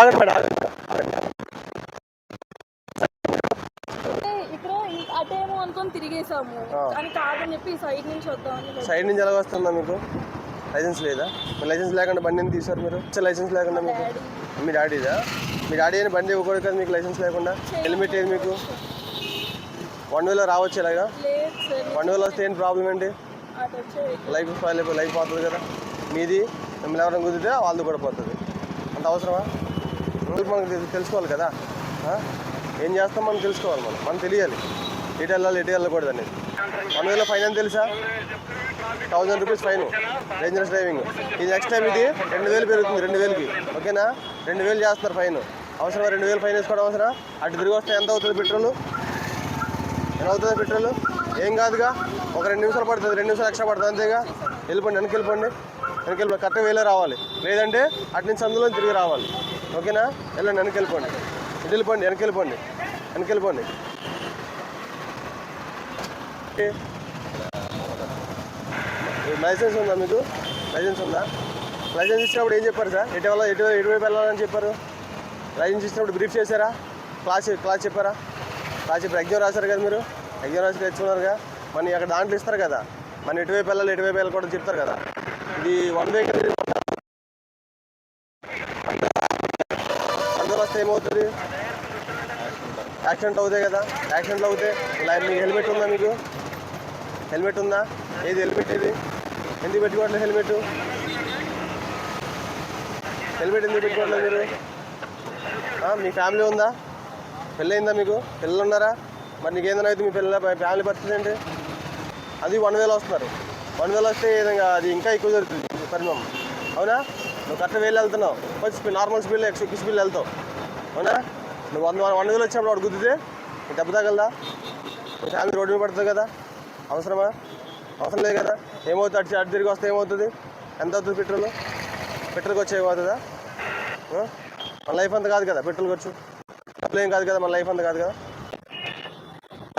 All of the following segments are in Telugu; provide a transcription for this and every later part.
ఆగండి అటేమో అనుకొని తిరిగేసాము. కాదని చెప్పి సైడ్ నుంచి వద్దామని సైడ్ నుంచి ఎలా వస్తుందా మీకు? లైసెన్స్ లేదా? మీ లైసెన్స్ లేకుండా బండి ఎందుకు తీశారు మీరు? లైసెన్స్ లేకుండా మీకు? మీ డాడీదా? మీ డాడీ అని బండి ఇవ్వకూడదు కదా మీకు లైసెన్స్ లేకుండా? హెల్మెట్ ఏది మీకు? వన్ వేలో రావచ్చు ఇలాగా? వన్ వేలో వస్తే ఏంటి ప్రాబ్లం ఏంటి? లైఫ్ లైఫ్ పోతుంది కదా. మీది మిమ్మల్ని ఎవరైనా కుదిరితే వాళ్ళది కూడా పోతుంది. అంత అవసరమా? రూల్ మనకు తెలుసుకోవాలి కదా? ఏం చేస్తాం మనం తెలుసుకోవాలి మనం. మనం తెలియాలి. ఎటు వెళ్ళాలి ఎటు వెళ్ళకూడదు అనేది. వన్ వేలో ఫైన్ అని తెలుసా? Thousand rupees fine. Dangerous driving. ఇది నెక్స్ట్ టైం ఇది రెండు వేలు పెరుగుతుంది రెండు వేలకి. ఓకేనా? రెండు వేలు చేస్తున్నారు ఫైన్. అవసరమా రెండు వేలు ఫైన్ వేసుకోవడం అవసరం అటు తిరిగి వస్తే ఎంత అవుతుంది పెట్రోల్? ఎంత అవుతుంది పెట్రోల్? ఏం కాదుగా? ఒక రెండు నిమిషాలు పడుతుంది రెండు నిమిషాలు ఎక్స్ట్రా పడుతుంది అంతేగా? వెళ్ళిపోండి వెనక్కి వెళ్ళిపోండి. వెనక కరెక్ట్గా వేలే రావాలి. లేదంటే అటు నుంచి అందులో తిరిగి రావాలి. ఓకేనా? వెళ్ళండి వెనకెళ్ళిపోండి వెళ్ళిపోండి. ఇటు వెళ్ళిపోండి వెనక్కి వెళ్ళిపోండి. వెళ్ళిపోండి. లైసెన్స్ ఉందా మీకు? లైసెన్స్ ఉందా? లైసెన్స్ ఇచ్చినప్పుడు ఏం చెప్పారు సార్? ఎటు వెళ్ళాలి ఎటు ఎటువైపు వెళ్ళాలని చెప్పారు? లైసెన్స్ ఇచ్చినప్పుడు బ్రీఫ్ చేశారా? క్లాస్ క్లాస్ చెప్పారా? క్లాస్ చెప్పారు. ఎగ్జామ్ రాశారు కదా మీరు? ఎగ్జామ్ రాసి తెచ్చుకున్నారుగా? మన అక్కడ దాంట్లో ఇస్తారు కదా? మన ఎటువైపు వెళ్ళాలి ఎటువైపు వెళ్ళకూడదు చెప్తారు కదా? ఇది వన్ వే కదా అందులో వస్తే ఏమవుతుంది? యాక్సిడెంట్ అవుతాయి కదా. యాక్సిడెంట్లు అవుతాయి ఇలా మీకు హెల్మెట్ ఉందా మీకు? హెల్మెట్ ఉందా? ఏది హెల్మెట్ ఏది ఎందుకు పెట్టుకోవట్లేదు హెల్మెట్? హెల్మెట్ ఎందుకు పెట్టుకోవట్లేదు మీరు? మీ ఫ్యామిలీ ఉందా? పెళ్ళయిందా మీకు? పిల్లలు ఉన్నారా మరి నీకేందైనా అయితే మీ పిల్లల ఫ్యామిలీ పరిస్థితి ఏంటి? అది వన్ వేలో వస్తున్నారు. వన్ వస్తే విధంగా అది ఇంకా ఎక్కువ జరుగుతుంది పరిమాణం అవునా? నువ్వు కరెక్ట్ వేలు వెళ్తున్నావు. కొంచెం స్పీడ్ నార్మల్ స్పీడ్లో ఎక్కువ ఎక్కువ స్పీడ్లో వెళ్తావు. అవునా? నువ్వు వంద వన్ వేలు వచ్చినప్పుడు వాడు గుద్దితే నీకు దెబ్బ తగలదా? ఫ్యామిలీ రోడ్డు మీద పడుతుంది కదా? అవసరమా? అవసరం లేదు కదా? ఏమవుతుంది? అటు అటు తిరిగి వస్తే ఏమవుతుంది? ఎంత అవుతుంది పెట్రోల్? పెట్రోల్ ఖర్చు ఏమవుతుందా మన లైఫ్ అంతా కాదు కదా పెట్రోల్ ఖర్చు? డబ్బులు ఏం కాదు కదా మన లైఫ్ అంతా కాదు కదా?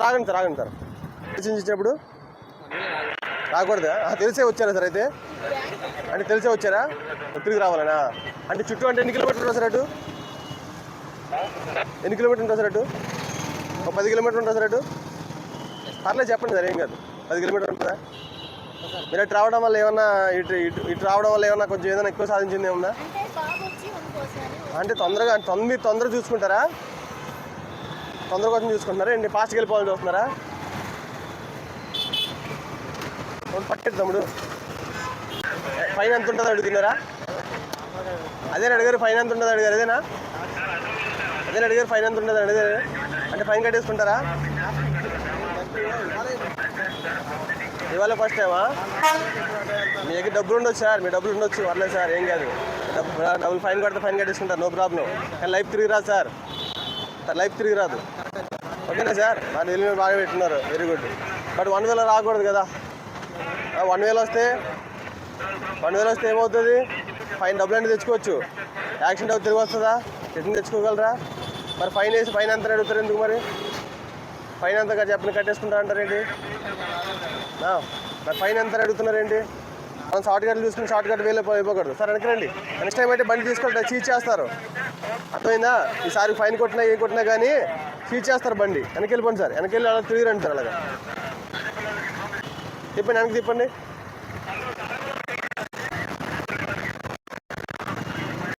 రాగండి సార్ రాగండి సార్. లైసెన్స్ ఇచ్చినప్పుడు రాకూడదా. తెలిసే వచ్చారా సార్ అయితే? అంటే తెలిసే వచ్చారా? తిరిగి రావాలనా? అంటే చుట్టూ అంటే ఎన్ని కిలోమీటర్లు ఉంటుంది సార్ అటు? ఎన్ని కిలోమీటర్లు ఉంటుంది సార్ అటు? ఒక పది కిలోమీటర్లు ఉంటుంది సార్ అటు? పర్లేదు చెప్పండి సార్ ఏం కాదు. పది కిలోమీటర్లు ఉంటుందా? మీరు అటు రావడం వల్ల ఏమన్నా ఇటు ఇటు ఇటు రావడం వల్ల ఏమన్నా కొంచెం ఏదైనా ఎక్కువ సాధించింది ఏమన్నా? అంటే తొందరగా తొందర మీరు తొందర చూసుకుంటారా? తొందర కోసం చూసుకుంటున్నారా? ఏంటి ఫాస్ట్కి వెళ్ళిపోవాలని చూస్తున్నారా? పట్టేది తమ్ముడు ఫైన్ ఎంత ఉంటుందో అడుగుతున్నారా అదే అడిగారు ఫైన్ ఎంత ఉంటుందో అడిగారు అదేనా? అదే అడిగారు ఫైన్ ఎంత ఉంటుందో అడిగారు. అంటే ఫైన్ కట్టేసుకుంటారా? ఇవాళ ఫస్ట్ టైమా మీ దగ్గర డబ్బులు ఉండొచ్చు సార్ మీ డబ్బులు ఉండొచ్చు పర్లేదు సార్ ఏం కాదు. డబ్బు డబ్బులు ఫైన్ కడితే ఫైన్ కట్టేసుకుంటారు నో ప్రాబ్లం. కానీ లైఫ్ తిరిగి రాదు సార్. లైఫ్ తిరిగి రాదు. ఓకేనా సార్? వాళ్ళు వెళ్ళిన బాగా పెట్టున్నారు వెరీ గుడ్. బట్ వన్ వేలో రాకూడదు కదా. వన్ వేలు వస్తే వన్ వేలు వస్తే ఏమవుతుంది? ఫైన్ డబ్బులు అంటే తెచ్చుకోవచ్చు. యాక్సిడెంట్ అవుతుంది తిరిగి వస్తుందా? రిటర్న్ తెచ్చుకోగలరా? మరి ఫైన్ వేసి ఫైన్ ఎంత అడుగుతారు ఎందుకు మరి? ఫైన్ ఎంత చెప్పని కట్టేసుకుంటారు అంటారేంటి మరి ఫైన్ ఎంత అడుగుతున్నారేంటి మనం షార్ట్ కట్లు చూసుకుని షార్ట్ కట్ వేలే అయిపోకూడదు. సార్ వెనకరండి నెక్స్ట్ టైం అయితే బండి తీసుకుంటే చీజ్ చేస్తారు. అర్థమైందా? ఈసారి ఫైన్ కొట్టినా ఏం కొట్టినా కానీ చీజ్ చేస్తారు బండి. వెనకెళ్ళిపోండి సార్. వెనకెళ్ళి అలా తిరిగి రండి సార్ అలాగా. ತಿಪ್ಪಣ್ಣ ನನಗೆ ತಿಪ್ಪಣ್ಣ